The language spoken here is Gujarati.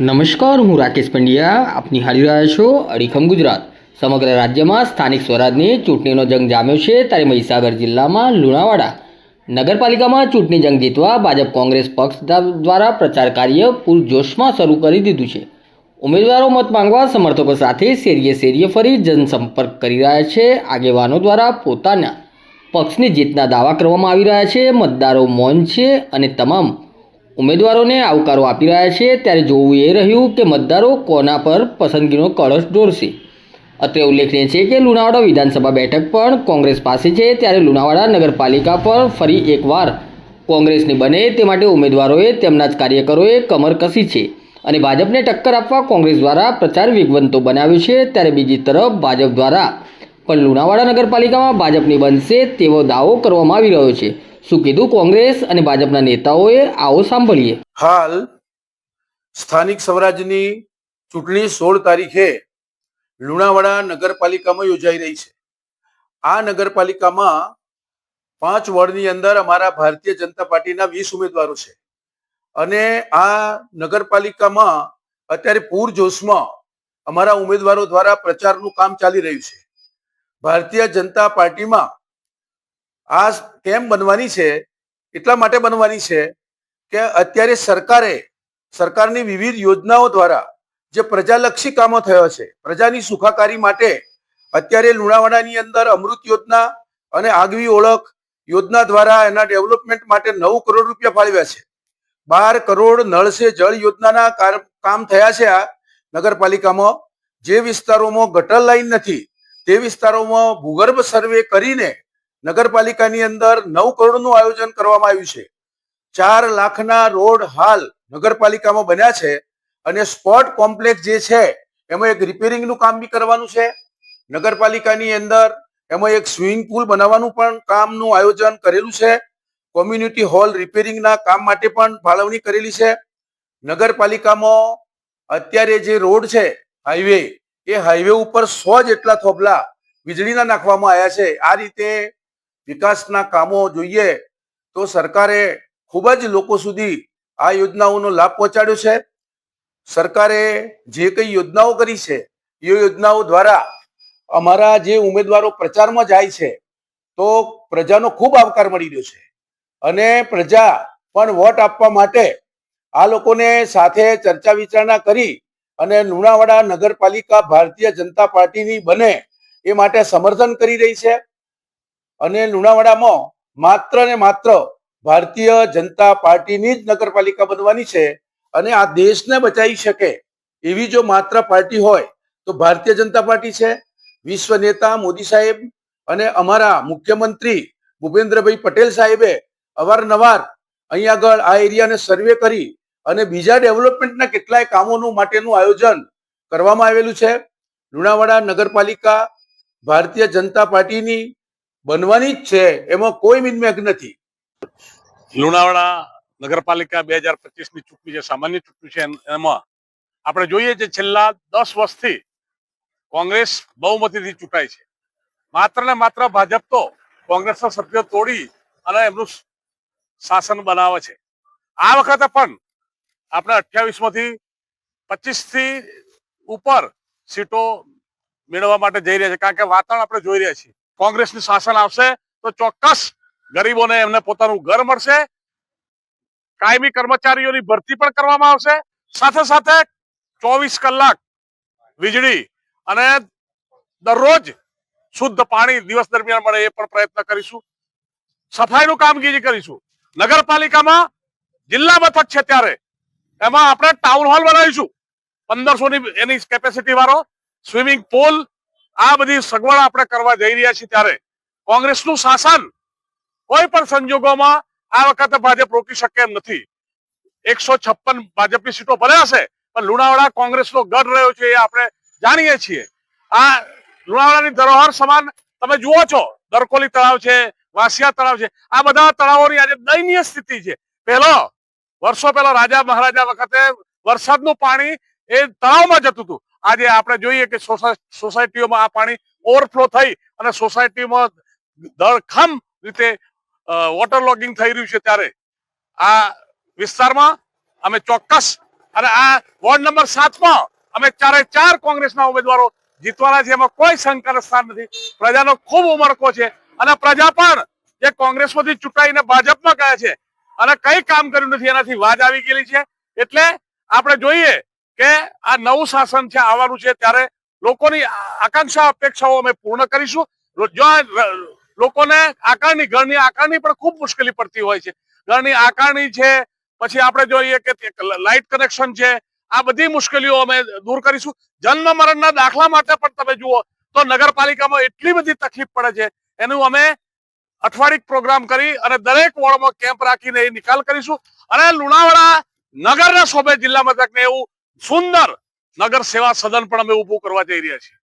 નમસ્કાર, હું રાકેશ પંડ્યા. આપ નિહાળી રહ્યા છો અડીખમ ગુજરાત. સમગ્ર રાજ્યમાં સ્થાનિક સ્વરાજની ચૂંટણીનો જંગ જામ્યો છે ત્યારે મહીસાગર જિલ્લામાં લુણાવાડા નગરપાલિકામાં ચૂંટણી જંગ જીતવા ભાજપ કોંગ્રેસ પક્ષ દ્વારા પ્રચાર કાર્ય પૂરજોશમાં શરૂ કરી દીધું છે. ઉમેદવારો મત માંગવા સમર્થકો સાથે શેરીએ શેરીએ ફરી જનસંપર્ક કરી રહ્યા છે. આગેવાનો દ્વારા પોતાના પક્ષની જીતના દાવા કરવામાં આવી રહ્યા છે. મતદારો મૌન છે અને તમામ ઉમેદવારોને આવકારો આપી રહ્યા છે ત્યારે જોવું એ રહ્યું કે મતદારો કોના પર પસંદગીનો કળશ દોરશે. અત્રે ઉલ્લેખનીય છે કે લુણાવાડા વિધાનસભા બેઠક પણ કોંગ્રેસ પાસે છે ત્યારે લુણાવાડા નગરપાલિકા પર ફરી એકવાર કોંગ્રેસની બને તે માટે ઉમેદવારોએ તેમના જ કાર્યકરોએ કમર કસી છે અને ભાજપને ટક્કર આપવા કોંગ્રેસ દ્વારા પ્રચાર વેગવંતો બનાવ્યો છે ત્યારે બીજી તરફ ભાજપ દ્વારા પણ લુણાવાડા નગરપાલિકામાં ભાજપની બનશે તેવો દાવો કરવામાં આવી રહ્યો છે. શું કીધું કોંગ્રેસ અને ભાજપના નેતાઓએ? આવો સાંભળીએ. હાલ સ્થાનિક સ્વરાજની ચૂંટણી સોળ તારીખે લુણાવાડા નગરપાલિકામાં યોજાઈ રહી છે. આ નગરપાલિકામાં પાંચ વોર્ડની અંદર અમારા ભારતીય જનતા પાર્ટીના વીસ ઉમેદવારો છે. અને આ નગરપાલિકામાં અત્યારે પૂરજોશમાં અમારા ઉમેદવારો દ્વારા પ્રચારનું કામ ચાલી રહ્યું છે. ભારતીય જનતા પાર્ટીમાં આ કેમ બનવાની છે? એટલા માટે બનવાની છે કે અત્યારે સરકારે, સરકારની વિવિધ યોજનાઓ દ્વારા જે પ્રજાલક્ષી કામો થયો છે, પ્રજાની સુખાકારી માટે અત્યારે લુણાવાડાની અંદર અમૃત યોજના અને આગવી ઓળખ યોજના દ્વારા એના ડેવલપમેન્ટ માટે નવ કરોડ રૂપિયા ફાળવ્યા છે. બાર કરોડ નળ સે જળ યોજનાના કામ થયા છે આ નગરપાલિકામાં. જે વિસ્તારોમાં ગટર લાઈન નથી, તે વિસ્તારોમાં ભૂગર્ભ સર્વે કરીને નગરપાલિકાની અંદર નવ કરોડનું આયોજન કરવામાં આવ્યું છે. ચાર લાખના રોડ હાલ નગરપાલિકામાં બન્યા છે અને સ્પોટ કોમ્પ્લેક્સ જે છે, એમાં એક રિપેરિંગનું કામ બી કરવાનું છે. નગરપાલિકાની અંદર એમાં એક સ્વિમિંગ પુલ બનાવવાનું પણ કામનું આયોજન કરેલું છે. કોમ્યુનિટી હોલ રિપેરિંગના કામ માટે પણ ફાળવણી કરેલી છે. નગરપાલિકામાં અત્યારે જે રોડ છે, હાઈવે, એ હાઈવે ઉપર સો જેટલા થોભલા વીજળીના નાખવામાં આવ્યા છે. આ રીતે વિકાસના કામો જોઈએ તો સરકારે ખૂબ જ લોકો સુધી આ યોજનાઓનો લાભ પહોંચાડ્યો છે. સરકારે જે કઈ યોજનાઓ કરી છે, એ યોજનાઓ દ્વારા અમારા જે ઉમેદવારો પ્રચારમાં જાય છે, તો પ્રજાનો ખૂબ આવકાર મળી રહ્યો છે. અને પ્રજા પણ વોટ આપવા માટે આ લોકોને સાથે ચર્ચા વિચારણા કરી અને લુણાવાડા નગરપાલિકા ભારતીય જનતા પાર્ટીની બને એ માટે સમર્થન કરી રહી છે. અને લુણાવાડામાં માત્ર ને માત્ર ભારતીય જનતા પાર્ટીની જ નગરપાલિકા બનવાની છે અને આ દેશને બચાવી શકે એવી જો માત્ર પાર્ટી હોય તો ભારતીય જનતા પાર્ટી છે, વિશ્વ નેતા મોદી સાહેબ અને અમારા મુખ્યમંત્રી ભૂપેન્દ્રભાઈ પટેલ સાહેબે અવારનવાર અહીંયા આગળ આ એરિયાને સર્વે કરી અને બીજા ડેવલપમેન્ટના કેટલાય કામોનું માટેનું આયોજન કરવામાં આવેલું છે. લુણાવાડા નગરપાલિકા ભારતીય જનતા પાર્ટીની બનવાની જ છે, એમાં કોઈ મિનમેક નથી. લુણાવાડા નગરપાલિકા બે હજાર પચીસની ચૂંટણી જે સામાન્ય ચૂંટણી છે એમાં આપણે જોઈએ છે છેલ્લા દસ વર્ષથી કોંગ્રેસ બહુમતીથી ચૂંટાય છે. માત્ર ને માત્ર ભાજપ તો કોંગ્રેસના સભ્યો તોડી અને એમનું શાસન બનાવે છે. આ વખતે પણ આપણે અઠ્યાવીસમાંથી પચીસથી ઉપર સીટો મેળવવા માટે જઈ રહ્યા છે. કારણ કે વાતાવરણ આપણે જોઈ રહ્યા છીએ. કોંગ્રેસનું શાસન આવશે તો ચોક્કસ ગરીબોને એમને પોતાનું ઘર મળશે. કાયમી કર્મચારીઓની ભરતી પણ કરવામાં આવશે. સાથે સાથે ચોવીસ કલાક વીજળી અને દરરોજ શુદ્ધ પાણી દિવસ દરમિયાન મળે એ પણ પ્રયત્ન કરીશું. સફાઈનું કામગીરી કરીશું. નગરપાલિકામાં જિલ્લા મથક છે ત્યારે એમાં આપણે ટાઉન હોલ બનાવીશું. પંદરસો ની એની કેપેસિટી વાળો સ્વિમિંગ પુલ આ બધી સગવડ આપણે કરવા જઈ રહ્યા છીએ ત્યારે કોંગ્રેસનું શાસન કોઈ પણ સંજોગોમાં આ વખતે ભાજપ રોકી શકે એમ નથી. એકસો છપ્પન ભાજપની સીટો ભલે હશે પણ લુણાવાડા કોંગ્રેસનો ગઢ રહ્યો છે એ આપણે જાણીએ છીએ. આ લુણાવાડાની ધરોહર સમાન તમે જુઓ છો, દરકોલી તળાવ છે, વાસિયા તળાવ છે, આ બધા તળાવોની આજે દયનીય સ્થિતિ છે. પહેલો, વર્ષો પહેલા રાજા મહારાજા વખતે વરસાદનું પાણી એ તળાવમાં જતું હતું. આજે આપણે જોઈએ કે સોસાયટીઓમાં આ પાણી ઓવરફ્લો થઈ અને સોસાયટીમાં દળખમ રીતે વોટર લોગિંગ થઈ રહ્યું છે ત્યારે. આ વિસ્તારમાં અમે ચોક્કસ, અને આ વોર્ડ નંબર સાતમાં અમે ચારે ચાર કોંગ્રેસના ઉમેદવારો જીતવાના છે. એમાં કોઈ શંકાનું સ્થાન નથી. પ્રજાનો ખૂબ ઉમળકો છે. અને પ્રજા પણ જે કોંગ્રેસમાંથી ચૂંટાઈને ભાજપમાં ગયા છે. અને કઈ કામ કર્યું નથી. એનાથી વાજ આવી ગયેલી છે. એટલે આપણે જોઈએ કે આ નવું શાસન છે, આવવાનું છે, ત્યારે લોકોની આકાંક્ષા, અપેક્ષાઓ અમે પૂર્ણ કરીશું. જો લોકોને આકારણી, ઘરની આકારણી પણ ખૂબ મુશ્કેલી પડતી હોય છે. ઘરની આકારણી છે, પછી આપણે જોઈએ કે લાઇટ કનેક્શન છે, આ બધી મુશ્કેલીઓ અમે દૂર કરીશું. જન્મ મરણના દાખલા માટે પણ તમે જુઓ, તો નગરપાલિકામાં એટલી બધી તકલીફ પડે છે. એનું અમે અઠવાડિક પ્રોગ્રામ કરી અને દરેક વોર્ડમાં કેમ્પ રાખીને એ નિકાલ કરીશું. અને લુણાવાડા નગરના સોબે જિલ્લા મથકને એવું સુંદર નગર સેવા સદન પણ અમે ઉભું કરવા જઈ રહ્યા છીએ.